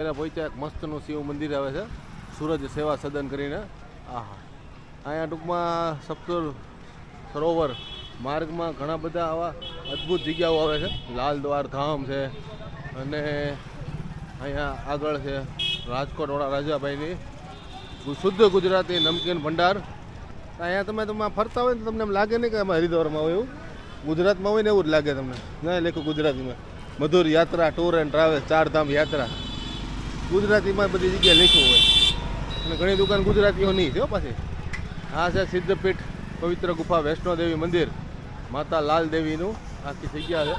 ત્યારે પહોંચ્યા એક મસ્તનું શિવ મંદિર આવે છે. સૂરજ સેવા સદન કરીને. આહા. અહીંયા ટૂંકમાં સપ્તર સરોવર માર્ગમાં ઘણા બધા આવા અદ્ભુત જગ્યાઓ આવે છે. લાલ દ્વાર ધામ છે અને અહીંયા આગળ છે રાજકોટવાળા રાજાભાઈની શુદ્ધ ગુજરાતી નમકીન ભંડાર. અહીંયા તમે તમે ફરતા હોય ને તમને એમ લાગે નહીં કે અમે હરિદ્વારમાં હોય એવું. ગુજરાતમાં હોય ને એવું જ લાગે તમને. ના લખ્યું ગુજરાતીમાં. મધુર યાત્રા ટૂર એન્ડ ટ્રાવેલ ચારધામ યાત્રા. ગુજરાતીમાં બધી જગ્યાએ લખ્યું હોય. અને ઘણી દુકાન ગુજરાતીઓ નહીં છે પાછી. આ છે સિદ્ધપીઠ પવિત્ર ગુફા વૈષ્ણોદેવી મંદિર. માતા લાલ દેવીનું આખી જગ્યા છે.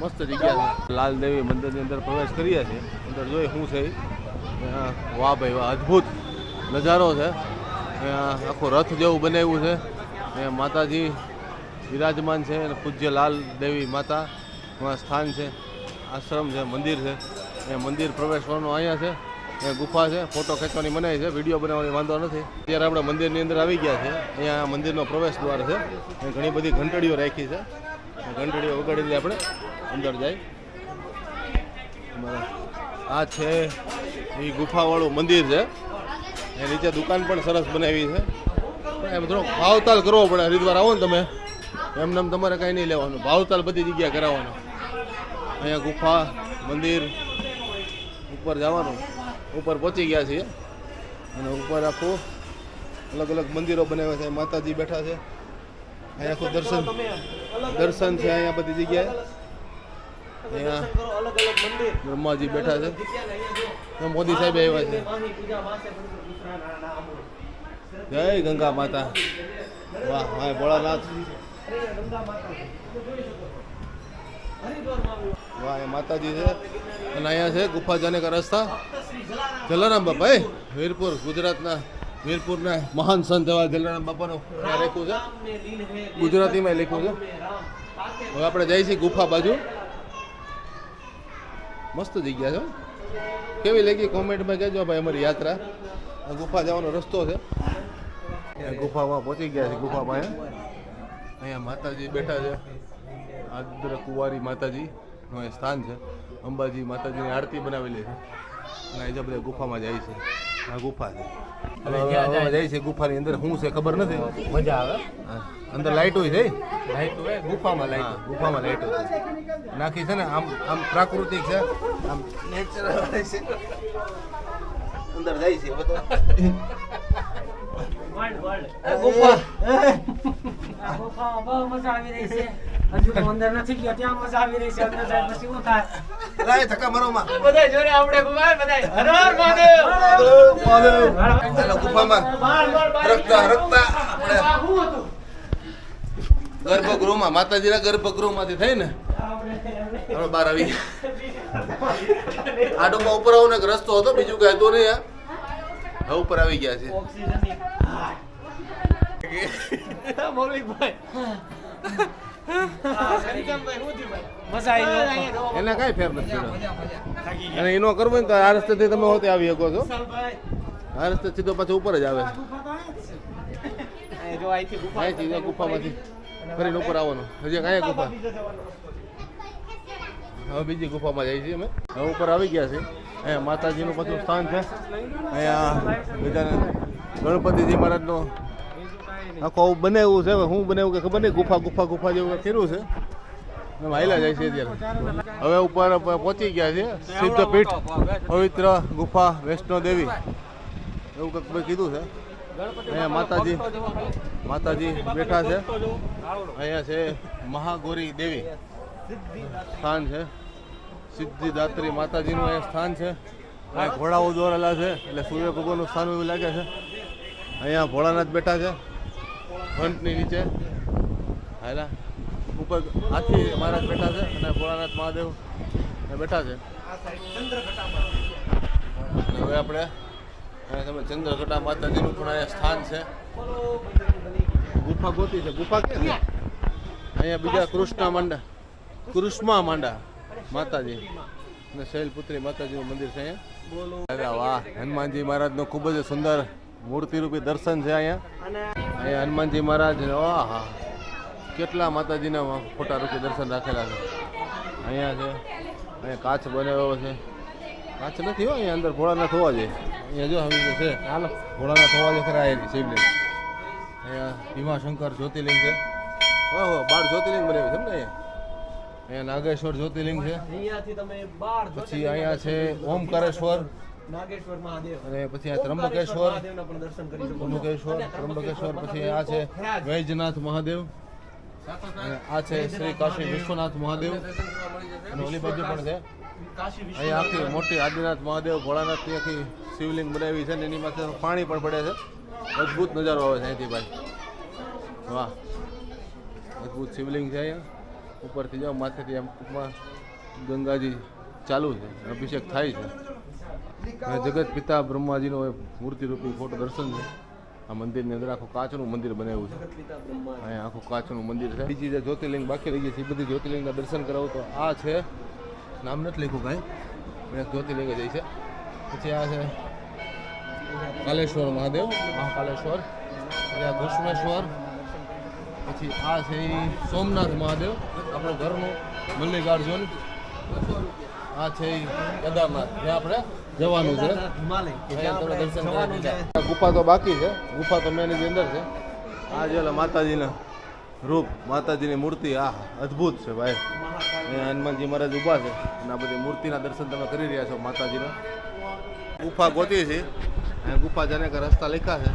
મસ્ત જગ્યા છે. લાલ દેવી મંદિરની અંદર પ્રવેશ કરીએ છીએ. અંદર જોઈ શું છે વાહ ભાઈ વાહ, અદ્ભુત નજારો છે. આખો રથ જેવું બનાવ્યું છે. એ માતાજી વિરાજમાન છે અને પૂજ્ય લાલ દેવી માતા. સ્થાન છે. આશ્રમ છે, મંદિર છે. એ મંદિર પ્રવેશવાનું અહીંયા છે. એ ગુફા છે. ફોટો ખેંચવાની મનાય છે. વીડિયો બનાવવાની વાંધો નથી. અત્યારે આપણે મંદિરની અંદર આવી ગયા છે. અહીંયા મંદિરનો પ્રવેશ દ્વાર છે. ઘણી બધી ઘંટડીઓ રાખી છે. ઘંટડીઓ વગાડીને આપણે. અંદર જાય. આ છે એ ગુફાવાળું મંદિર છે. એ નીચે દુકાન પણ સરસ બનાવી છે. એમ થોડોક ભાવતાલ કરવો પડે. હરિદ્વાર આવો ને તમે. એમ તમારે કાંઈ નહીં લેવાનું. ભાવતાલ બધી જગ્યા કરાવવાનો. અહીંયા ગુફા, મંદિર ઉપર જવાનું. ઉપર પહોંચી ગયા છીએ. અને ઉપર આખું અલગ અલગ મંદિરો બનાવ્યા છે. માતાજી બેઠા છે. અહીંયા આખું દર્શન દર્શન છે અહીંયા બધી જગ્યાએ. અહીંયા બ્રહ્માજી બેઠા છે. મોદી સાહેબ આવ્યા છે. જય ગંગા માતા. વાહ વાહ, ભોળાનાથ. વાહ, એ માતાજી છે. અને અહીંયા છે ગુફા જાને કા રસ્તા જલારામ બાપા વીરપુર, ગુજરાતના, વીરપુરના મહાન સંત એવા જલારામ બાપાનું લખ્યું છે. ગુજરાતીમાં લખ્યું છે. હવે આપણે છીએ ગુફા બાજુ. મસ્ત જગ્યા છે. કેવી લાગી કોમેન્ટમાં કહેજો ભાઈ, અમારી યાત્રા. ગુફા જવાનો રસ્તો છે. ગુફામાં પહોંચી ગયા છે ગુફામાં અહીંયા અહીંયા માતાજી બેઠા છે. આદ્ર કુંવારી માતાજી નું એ સ્થાન છે. અંબાજી માતાજીની આરતી બનાવેલી છે. અને અહીં જે બધા ગુફામાં જાય છે. આ ગુફા છે. હવે જાય છે ગુફાની અંદર શું છે ખબર નથી. મજા આવે. અંદર અંદર હોય છે. લાઈટ હોય? ગુફામાં લાઇટ ગુફામાં લાઈટો છે. નાખી છે ને આમ આમ પ્રાકૃતિક છે. આમ નેચરલ છે. અંદર જાય છે હવે તો. ગુફા ગુફામાં બહુ મજા આવી રહી છે. હજુ તો અંદર નથી ગયો ત્યાં મજા આવી રહી છે અંદર જાય પછી શું થાય? લાય ધક્કા મારો માં. બધા જોડે આપણે ગુમાય બધા હર હર મહાદેવ! ચાલો ગુફામાં રખતા રખતા આપણે ગર્ભગૃહમાં માતાજીના ગર્ભગૃહમાંથી થઈ ને? આપણે બહાર આવી ગયા. આડોમાં ઉપર આવો ને એક રસ્તો હતો બીજું કઈ હતું નહીં. હવે ઉપર આવી ગયા છે. મજા આવી એને કાંઈ ફેર નથી અને એનો કરવો ને તો આ રસ્તેથી તમે હોતે આવી શકો છો. આ રસ્તે સીધો પાછો ઉપર જ આવે અહીંથી ગુફામાંથી ફરીને ઉપર આવવાનું. હજી કાંઈ ગુફા હવે બીજી ગુફામાં જઈએ છીએ અમે. હવે ઉપર આવી ગયા છે અહીંયા માતાજીનું પાછું સ્થાન છે. અહીંયા બધાને ગણપતિજી મહારાજનો આખો આવું એવું છે હું બને એવું કે ખબર નહીં, ગુફા ગુફા ગુફા જેવું ફેરવું છે. હાલ્યા જાય છે અત્યારે. હવે ઉપર પહોંચી ગયા છે સિદ્ધપીઠ પવિત્ર ગુફા વૈષ્ણો દેવી. એવું કંઈક મેં કીધું છે. અહીંયા માતાજી માતાજી બેઠા છે. અહીંયા છે મહાગૌરી દેવી. સ્થાન છે. સિદ્ધિદાત્રી માતાજીનું અહીંયા સ્થાન છે. અહીંયા ઘોડાઓ દોરેલા છે, એટલે સૂર્ય ભગવાનનું સ્થાન એવું લાગે છે. અહીંયા ભોળાનાથ બેઠા છે. ઘંટની નીચે. હાલા ઉપર હાથી મહારાજ બેઠા છે અને ભોળાનાથ મહાદેવ બેઠા છે. હવે આપણે તમે ચંદ્રઘટા માતાજીનું પણ અહીંયા સ્થાન છે. ગુફા ગોતી છે. ગુફા ક્યાં અહીંયા બીજા કૃષ્ણ માંડા કૃષ્મા માંડા માતાજી. અને શૈલપુત્રી માતાજીનું મંદિર છે અહીંયા. વાહ, હનુમાનજી મહારાજનું ખૂબ જ સુંદર મૂર્તિરૂપી દર્શન છે અહીંયા. અહીંયા હનુમાનજી મહારાજ આહા કેટલા માતાજીના ફોટા રૂપે દર્શન રાખેલા છે. અહીંયા છે અહીંયા કાચ બનાવ્યો છે. કાચ નથી હો અહીંયા અંદર ભોળાનાથ હોવા જોઈએ. અહીંયા જો હવે છે. હાલો. ભોળાનાથ હોવા જોઈએ ખરા એની શિવલિંગ. અહીંયા ભીમાશંકર જ્યોતિર્લિંગ છે. ઓહો બાર જ્યોતિર્લિંગ બનાવ્યું છે ને અહીંયા? અહીંયા નાગેશ્વર જ્યોતિર્લિંગ છે. પછી અહીંયા છે ઓમકારેશ્વર. નાગેશ્વર મહાદેવ. અને પછી આ ત્રંબકેશ્વર મહાદેવના પણ દર્શન કરી શકો ત્રંબકેશ્વર ત્રંબકેશ્વર પછી આ છે વૈજનાથ મહાદેવ. આ છે શ્રી કાશી વિશ્વનાથ મહાદેવ. અને ઓલી બાજુ પણ છે. કાશી અહીંયા આખી મોટી આદિનાથ મહાદેવ ભોળાનાથની આખી શિવલિંગ બનાવી છે ને એની માથે પાણી પણ પડે છે. અદ્ભુત નજારો આવે છે અહીંથી ભાઈ. વાહ. અદ્ભુત શિવલિંગ છે અહીંયા. ઉપરથી જાઓ માથેથી આમ ટૂંકમાં ગંગાજી ચાલુ છે. અભિષેક થાય છે. અને જગત પિતા બ્રહ્માજીનો મૂર્તિરૂપી ફોટો દર્શન છે. આ મંદિરની અંદર આખું કાચનું મંદિર બનાવ્યું છે. અહીંયા આખું કાચનું મંદિર છે. બીજી જે જ્યોતિર્લિંગ બાકી રહી ગઈ છે એ બધી જ્યોતિર્લિંગના દર્શન કરાવું તો આ છે. નામ નથી લખ્યું કાંઈ મેં એક જ્યોતિર્લિંગ જ છે. પછી આ છે કાલેશ્વર મહાદેવ મહાકાલેશ્વર. પછી આ ઘુષ્મેશ્વર. પછી આ છે સોમનાથ મહાદેવ આપણું ઘરનું મલ્લિકાર્જુન. આ છે ઈ કેદારનાથ જ્યાં આપણે જવાનું છે હિમાલય કે અહીંયા જ્યાં તમે દર્શન આપણે જવાનું છે આ ગુફા તો બાકી છે ગુફા તો મેં એની અંદર છે આ જે ઓલા માતાજીના રૂપ માતાજીની મૂર્તિ આ અદ્ભુત છે ભાઈ અહીંયા હનુમાનજી મહારાજ ઊભા છે અને આ બધી મૂર્તિના દર્શન તમે કરી રહ્યા છો માતાજીના ગુફા ગોતી છે અહીંયા ગુફા જાને का रास्ता लिखा है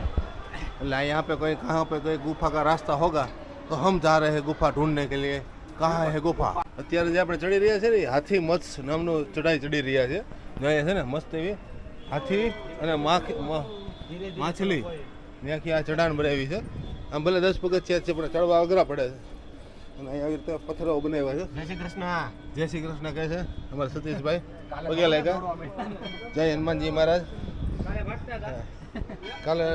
એટલે यहाँ पे कोई कहाँ पे कोई गुफा का रास्ता होगा तो हम जा रहे हैं गुफा ढूंढने के लिए કહા હે ગુફા? અત્યારે જે આપણે ચડી રહ્યા છે ને હાથી મત્સ નામનું ચઢાઈ ચડી રહ્યા છે. અહીંયા છે ને મસ્ત એવી. હાથી અને માછલી. ત્યાંથી આ ચઢાણ બનાવી છે. આમ ભલે દસ પગથિયા છે પણ ચડવા અઘરા પડે છે. અને અહીંયા આવી રીતે પથ્થરો બનાવ્યા છે. જય શ્રી કૃષ્ણ. જય શ્રી કૃષ્ણ કહે છે અમારા સતીશભાઈ. પગે લાગ્યા. જય હનુમાનજી મહારાજ. કાલે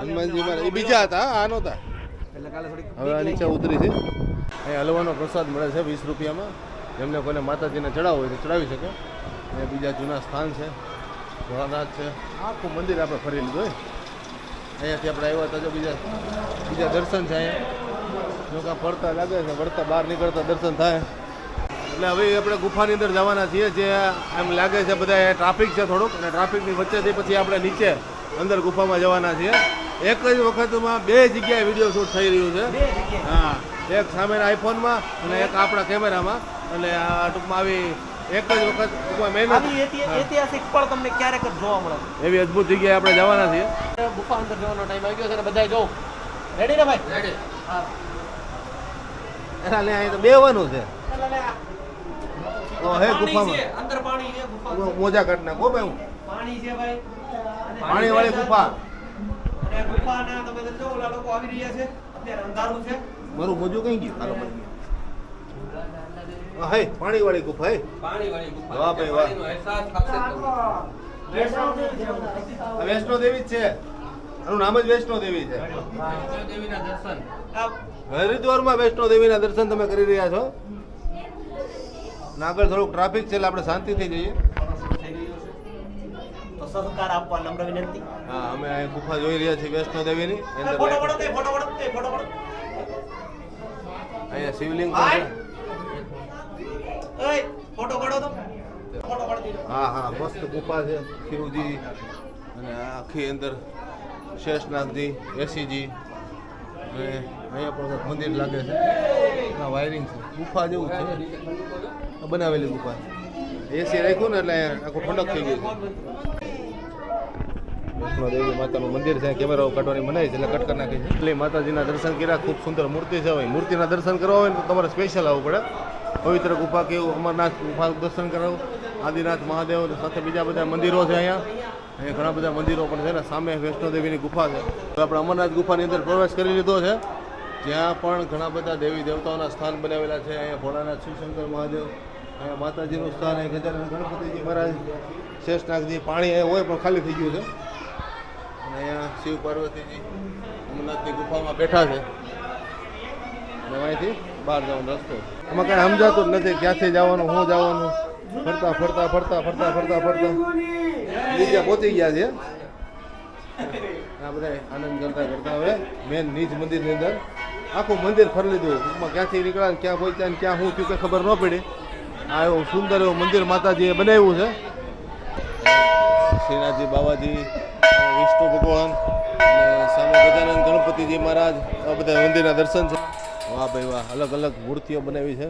હનુમાનજી મહારાજ. એ બીજા હતા આ નહોતા. હવે આ નીચે ઉતરી છે. અહીંયા હલવાનો પ્રસાદ મળે છે વીસ રૂપિયામાં. જેમને કોઈને માતાજીને ચડાવવું હોય તો ચડાવી શકે. અને બીજા જૂના સ્થાન છે. ભોળાનાથ છે. આખું મંદિર આપણે ફરી લીધું હોય. અહીંયાથી આપણે આવ્યા હતા જો બીજા બીજા દર્શન છે અહીંયા જો કાં ફરતા લાગે છે વળતા બહાર નીકળતા દર્શન થાય. એટલે હવે આપણે ગુફાની અંદર જવાના છીએ જે એમ લાગે છે બધા ટ્રાફિક છે થોડુંક. અને ટ્રાફિકની વચ્ચેથી પછી આપણે નીચે અંદર ગુફામાં જવાના છીએ. એક જ વખતમાં બે જગ્યાએ વીડિયો શૂટ થઈ રહ્યું છે. હા. એક સામેના આઈફોનમાં અને એક આપણા કેમેરામાં. અને આ ટૂંકમાં આવી એક જ વખત ટૂંકમાં મહેનત. ઐતિહાસિક પણ તમને ક્યારેક જ જોવા મળે. એવી અદ્ભુત જગ્યાએ આપણે જવાના છીએ. ગુફા અંદર જવાનો ટાઈમ આવી ગયો છે ને બધાય જો. રેડી ને ભાઈ? રેડી હા. એના લે અહીં તો બેવાનું છે. એટલે હે ગુફામાં. અંદર પાણી છે ગુફા મોજા કાઢ નાખો ભાઈ પાણી છે ભાઈ. પાણીવાળી ગુફા. અને ગુફાના તમે જો ઓલા લોકો આવી રહ્યા છે અત્યારે અંધારું છે. મારું મોજું કઈ ગયું? હાલો ભાઈ હે પાણીવાળી ગુફા હે? પાણીવાળી ગુફા. વાહ ભાઈ, વાહ. વૈષ્ણો દેવી જ છે. એનું નામ જ વૈષ્ણો દેવી છે. દેવીના દર્શન. આ હરિદ્વારમાં વૈષ્ણો દેવીના દર્શન તમે કરી રહ્યા છો? આગળ થોડુંક ટ્રાફિક છે એટલે આપણે શાંતિથી જઈએ. થઈ ગયું સહકાર આપવા નમ્ર વિનંતી. હા અમે અહીં ગુફા જોઈ રહ્યા છીએ વૈષ્ણો દેવીની એ અંદર ફોટો પડો તે ફોટો પડો તે ફોટો પડો અહીંયા શિવલિંગ ફોટો પડો તો. હા હા મસ્ત ગુફા છે. શિવજી અને આખી અંદર શેષનાથજી એસીજી અને અહીંયા પણ મંદિર લાગે છે. આ વાયરિંગ છે. ગુફા જેવું છે. બનાવેલી ગુફા. એસી રાખ્યું ને એટલે આખું ઠંડક થઈ ગયું છે. વૈષ્ણો માતાનું મંદિર છે કેમેરાઓ કાઢવાની મનાય છે, એટલે કટ કરી નાખી એટલે માતાજીના દર્શન કર્યા, ખૂબ સુંદર મૂર્તિ છે. હવે મૂર્તિના દર્શન કરવા હોય તો તમારે સ્પેશિયલ આવવું પડે. પવિત્ર ગુફા કેવું અમરનાથ ગુફા દર્શન કરાવું. આદિનાથ મહાદેવ સાથે બીજા બધા મંદિરો છે અહીંયા. અહીંયા ઘણા બધા મંદિરો પણ છે ને, સામે વૈષ્ણોદેવીની ગુફા છે. તો આપણે અમરનાથ ગુફાની અંદર પ્રવેશ કરી લીધો છે. જ્યાં પણ ઘણા બધા દેવી દેવતાઓના સ્થાન બનાવેલા છે. અહીંયા ભોળાનાથ શિવશંકર મહાદેવ, અહીંયા માતાજીનું સ્થાન, અહીંયા ગજાનંદ ગણપતિજી મહારાજ, શેષનાગજી, પાણી અહીંયા હોય પણ ખાલી થઈ ગયું છે. અહીંયા શિવ પાર્વતીજી અમરનાથની ગુફામાં બેઠા છે. અને અહીંથી બહાર જવાનો રસ્તો એમાં કાંઈ સમજાતું જ નથી ક્યાંથી જવાનું શું જવાનું. ફરતા ફરતા ફરતા ફરતા ફરતા ફરતા. બીજા પહોંચી ગયા છે. આ બધા આનંદ કરતા કરતા હવે મેન નીચ મંદિરની અંદર આખું મંદિર ફરી લીધું. ક્યાંથી નીકળ્યા ને ક્યાં પહોંચ્યા ને ક્યાં શું થયું કંઈ ખબર ન પડી. આ એવું સુંદર એવું મંદિર માતાજીએ બનાવ્યું છે. શ્રીનાથજી બાવાજી વિષ્ણુ ભગવાન અને સામે ગજાનંદ ગણપતિજી મહારાજ. આ બધા મંદિરના દર્શન છે. વાહ ભાઈ વાહ, અલગ અલગ મૂર્તિઓ બનાવી છે.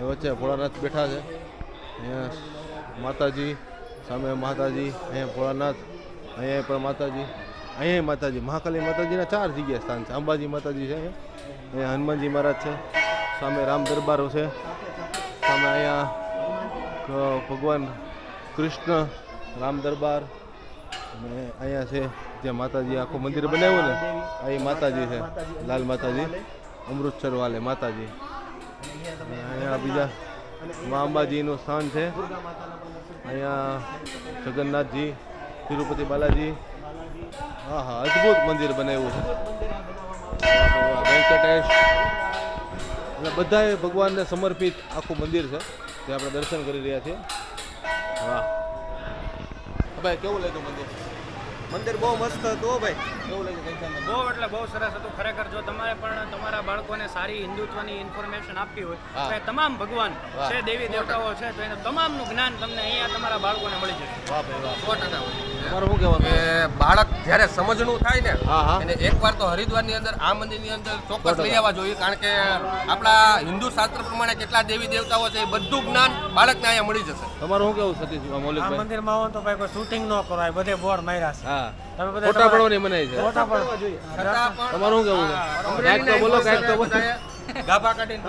એ વચ્ચે ભોળાનાથ બેઠા છે. અહીંયા માતાજી, સામે માતાજી, અહીંયા ભોળાનાથ, અહીંયા પણ માતાજી, અહીંયા માતાજી, મહાકાલી માતાજીના ચાર જગ્યા સ્થાન છે. અંબાજી માતાજી છે અહીંયા. હનુમાનજી મહારાજ છે. સામે રામ દરબારો છે. સામે અહીંયા ભગવાન કૃષ્ણ, રામ દરબાર અને અહીંયા છે જે માતાજી આખું મંદિર બનાવ્યું ને, આ એ માતાજી છે, લાલ માતાજી, અમૃતસર વાલે માતાજી. અહીંયા બીજા મા અંબાજીનું સ્થાન છે. અહીંયા જગન્નાથજી, તિરુપતિ બાલાજી. હા હા, અદ્ભુત મંદિર બનાવ્યું છે. વેંકટેશ. એટલે બધાએ ભગવાનને સમર્પિત આખું મંદિર છે, જે આપણે દર્શન કરી રહ્યા છીએ. વાહ ભાઈ કેવું લાગ્યું મંદિર? મંદિર બહુ મસ્ત હતું ભાઈ લાગ્યું બહુ એટલે બહુ સરસ હતું ખરેખર જો તમારે પણ તમારા બાળકોને સારી હિન્દુત્વની ઇન્ફોર્મેશન આપવી હોય. તો તમામ ભગવાન. છે દેવી દેવતાઓ છે તો એનું તમામનું જ્ઞાન તમને અહીંયા તમારા બાળકોને મળી જશે વાહ ભાઈ વાહ સો ટકા શું કહેવાનું કે બાળક જ્યારે સમજણું થાય ને. એને એકવાર તો હરિદ્વારની અંદર આ મંદિરની અંદર ચોક્કસ. લઈ આવવા જોઈએ કારણ કે આપણા હિન્દુ શાસ્ત્ર પ્રમાણે કેટલા દેવી દેવતાઓ છે એ બધું જ્ઞાન બાળકને અહીંયા મળી જશે. તમારું શું કેવું સતીશ આ મંદિર મંદિરમાં આવો તો ભાઈ કોઈ શૂટિંગ ન કરાય બધે બોર્ડ માર્યા છે. હા. તમે બધા ફોટા પડવાની મનાય છે. ફોટા પડવા જોઈએ તમારું શું કેવું છે? કાંઈક તો બોલો કાંઈક તો બોલો. ગાભા કાઢીને